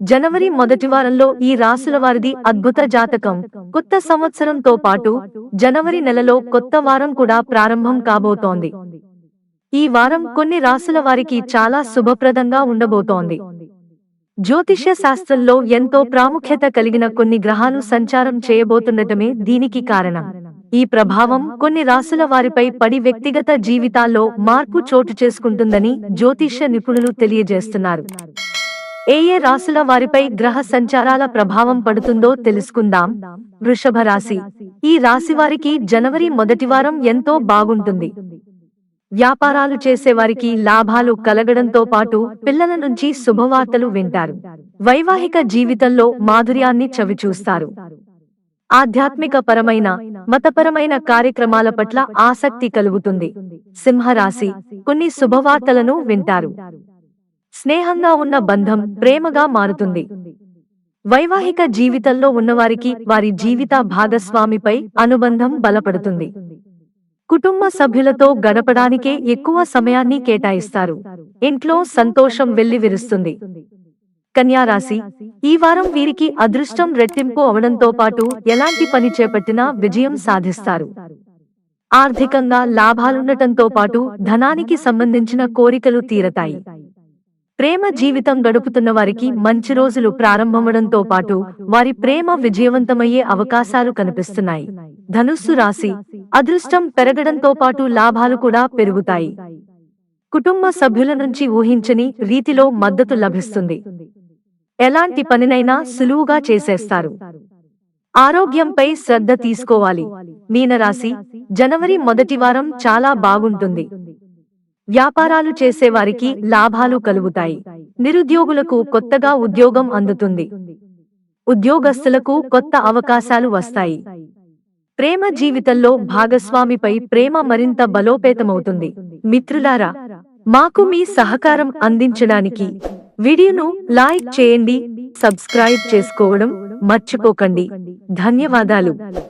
జనవరి మొదటి వారంలో ఈ రాసుల వారిది అద్భుత జాతకం. కొత్త సంవత్సరంతో పాటు జనవరి నెలలో కొత్త వారం కూడా ప్రారంభం కాబోతోంది. ఈ వారం కొన్ని రాసుల వారికి చాలా శుభప్రదంగా ఉండబోతోంది. జ్యోతిష్య శాస్త్రంలో ఎంతో ప్రాముఖ్యత కలిగిన కొన్ని గ్రహాలు సంచారం చేయబోతుండటమే దీనికి కారణం. ఈ ప్రభావం కొన్ని రాసుల వారిపై పడి వ్యక్తిగత జీవితాల్లో మార్పు చోటు చేసుకుంటుందని జ్యోతిష్య నిపుణులు తెలియజేస్తున్నారు. ఏ ఏ రాశుల వారిపై గ్రహ సంచారాల ప్రభావం పడుతుందో తెలుసుకుందాం. వృషభ రాశి. ఈ రాశి వారికి జనవరి మొదటి వారం ఎంతో బాగుంటుంది. వ్యాపారాలు చేసేవారికి లాభాలు కలగడంతో పాటు పిల్లల నుంచి శుభవార్తలు వింటారు. వైవాహిక జీవితంలో మాధుర్యాన్ని చవిచూస్తారు. ఆధ్యాత్మిక పరమైన మతపరమైన కార్యక్రమాల పట్ల ఆసక్తి కలుగుతుంది. సింహరాశి. కొన్ని శుభవార్తలను వింటారు. స్నేహంగా ఉన్న బంధం ప్రేమగా మారుతుంది. వైవాహిక జీవితంలో ఉన్నవారికి వారి జీవిత భాగస్వామిపై అనుబంధం బలపడుతుంది. కుటుంబ సభ్యులతో గడపడానికే ఎక్కువ సమయాన్ని కేటాయిస్తారు. ఇంట్లో సంతోషం వెల్లివిరుస్తుంది. కన్యారాశి ఈ వారం వీరికి అదృష్టం రెట్టింపు అవడంతో పాటు ఎలాంటి పని చేపట్టినా విజయం సాధిస్తారు. ఆర్థికంగా లాభాలుండటంతో పాటు ధనానికి సంబంధించిన కోరికలు తీరతాయి. ప్రేమ జీవితం గడుపుతున్న వారికి మంచి రోజులు ప్రారంభమవడంతో పాటు వారి ప్రేమ విజయవంతమయ్యే అవకాశాలు కనిపిస్తున్నాయి. ధనుస్సు రాశి అదృష్టం పెరగడంతో పాటు లాభాలు కూడా పెరుగుతాయి. కుటుంబ సభ్యుల నుంచి ఊహించని రీతిలో మద్దతు లభిస్తుంది. ఎలాంటి పనినైనా సులువుగా చేసేస్తారు. ఆరోగ్యంపై శ్రద్ధ తీసుకోవాలి. మీనరాశి జనవరి మొదటి వారం చాలా బాగుంటుంది. వ్యాపారాలు చేసేవారికి లాభాలు కలుగుతాయి. నిరుద్యోగులకు కొత్తగా ఉద్యోగం అందుతుంది. ఉద్యోగస్తులకు కొత్త అవకాశాలు వస్తాయి. ప్రేమ జీవితంలో భాగస్వామిపై ప్రేమ మరింత బలోపేతమవుతుంది. మిత్రులారా మాకు మీ సహకారం అందించడానికి వీడియోను లైక్ చేయండి సబ్స్క్రైబ్ చేసుకోవడం మర్చిపోకండి. ధన్యవాదాలు.